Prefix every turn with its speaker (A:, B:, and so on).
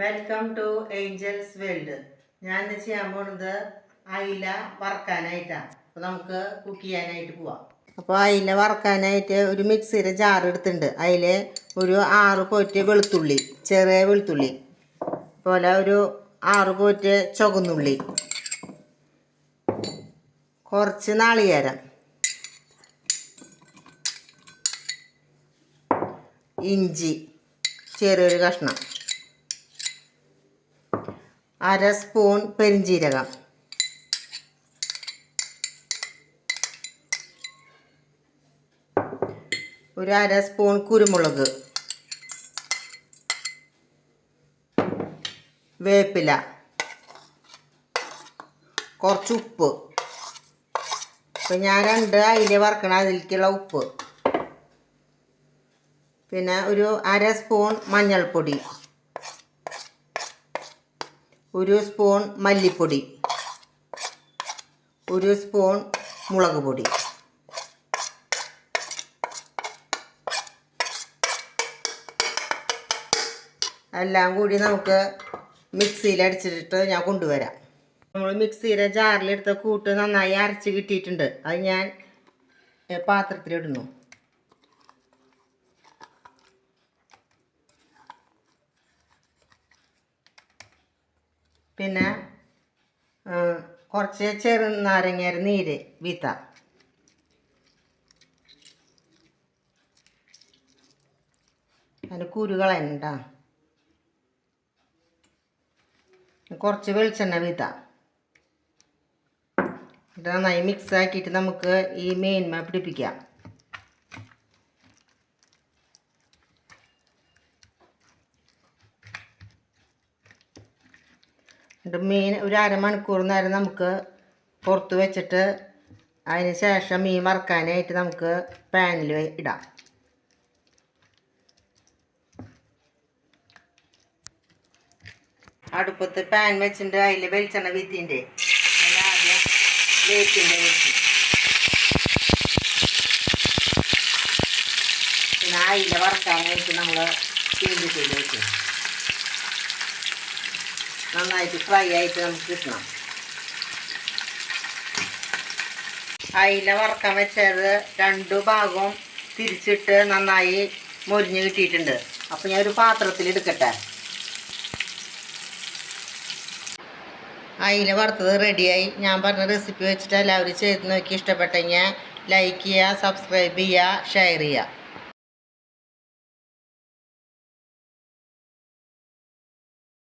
A: Welcome to Angeles world ഞാൻ ഇന്ന് ചെയ്യാൻ പോണത് അയില വറക്കാനായിട്ടാണ് അപ്പോൾ നമുക്ക് കുക്ക് ചെയ്യാനായിട്ട് പോവാം. അപ്പോൾ അയില വറക്കാനായിട്ട് ഒരു മിക്സിയുടെ ജാർ എടുത്തിട്ടുണ്ട്. അതിൽ ഒരു ആറ് പോറ്റ് വെളുത്തുള്ളി ചെറിയ വെളുത്തുള്ളി പോലെ ഒരു ആറ് പോറ്റ് ചുവന്നുള്ളി കുറച്ച് നാളികേരം ഇഞ്ചി ചെറിയൊരു കഷ്ണം. അര സ്പൂൺ പെരിഞ്ജീരകം ഒരു അര സ്പൂൺ കുരുമുളക്. വേപ്പില. കുറച്ച് ഉപ്പ്. ഇപ്പം ഞാൻ രണ്ട് അയില വറക്കണം അതിലേക്കുള്ള ഉപ്പ്. പിന്നെ ഒരു അര സ്പൂൺ മഞ്ഞൾപ്പൊടി. ഒരു സ്പൂൺ മല്ലിപ്പൊടി ഒരു സ്പൂൺ മുളക് പൊടി എല്ലാം കൂടി നമുക്ക് മിക്സിയിൽ അടിച്ചിട്ട് ഞാൻ കൊണ്ടുവരാം. നമ്മൾ മിക്സിയിലെ ജാറിലെടുത്ത കൂട്ട് നന്നായി അരച്ച് കിട്ടിയിട്ടുണ്ട്. അത് ഞാൻ പാത്രത്തിലിടുന്നു. പിന്നെ കുറച്ച് ചെറു നാരങ്ങേര നീര് വീത്ത അതിന്റെ കുരുകളുണ്ട കുറച്ച് വെളിച്ചെണ്ണ വീത്ത ഇത് നന്നായി മിക്സ് ആക്കിയിട്ട് നമുക്ക് ഈ മീൻമ പിടിപ്പിക്കാം എന്നിട്ട് മീൻ ഒരു അരമണിക്കൂർ നേരം നമുക്ക് പുറത്ത് വെച്ചിട്ട്. അതിന് ശേഷം മീൻ വറക്കാനായിട്ട് നമുക്ക് പാനിൽ ഇടാം. അടുപ്പത്ത് പാൻ വെച്ചിട്ട് അതിൽ വെളിച്ചെണ്ണ വീത്തിന്റെ. ആദ്യം പിന്നെ അയില വറക്കാനായിട്ട് നമ്മൾ ചെയ്ത് വെച്ചു നന്നായിട്ട് ഫ്രൈ ആയിട്ട് നമുക്ക് കിട്ടണം. അയില വറക്കാൻ വെച്ചത് രണ്ടു ഭാഗവും തിരിച്ചിട്ട് നന്നായി മൊരിഞ്ഞ് കിട്ടിയിട്ടുണ്ട്. അപ്പോൾ ഞാൻ ഒരു പാത്രത്തിൽ എടുക്കട്ടെ. അയില വറുത്തത് റെഡിയായി ഞാൻ പറഞ്ഞ റെസിപ്പി വെച്ചിട്ട് എല്ലാവരും ചെയ്ത് നോക്കി. ഇഷ്ടപ്പെട്ടെങ്കിൽ ലൈക്ക് ചെയ്യുക സബ്സ്ക്രൈബ് ചെയ്യുക ഷെയർ ചെയ്യുക.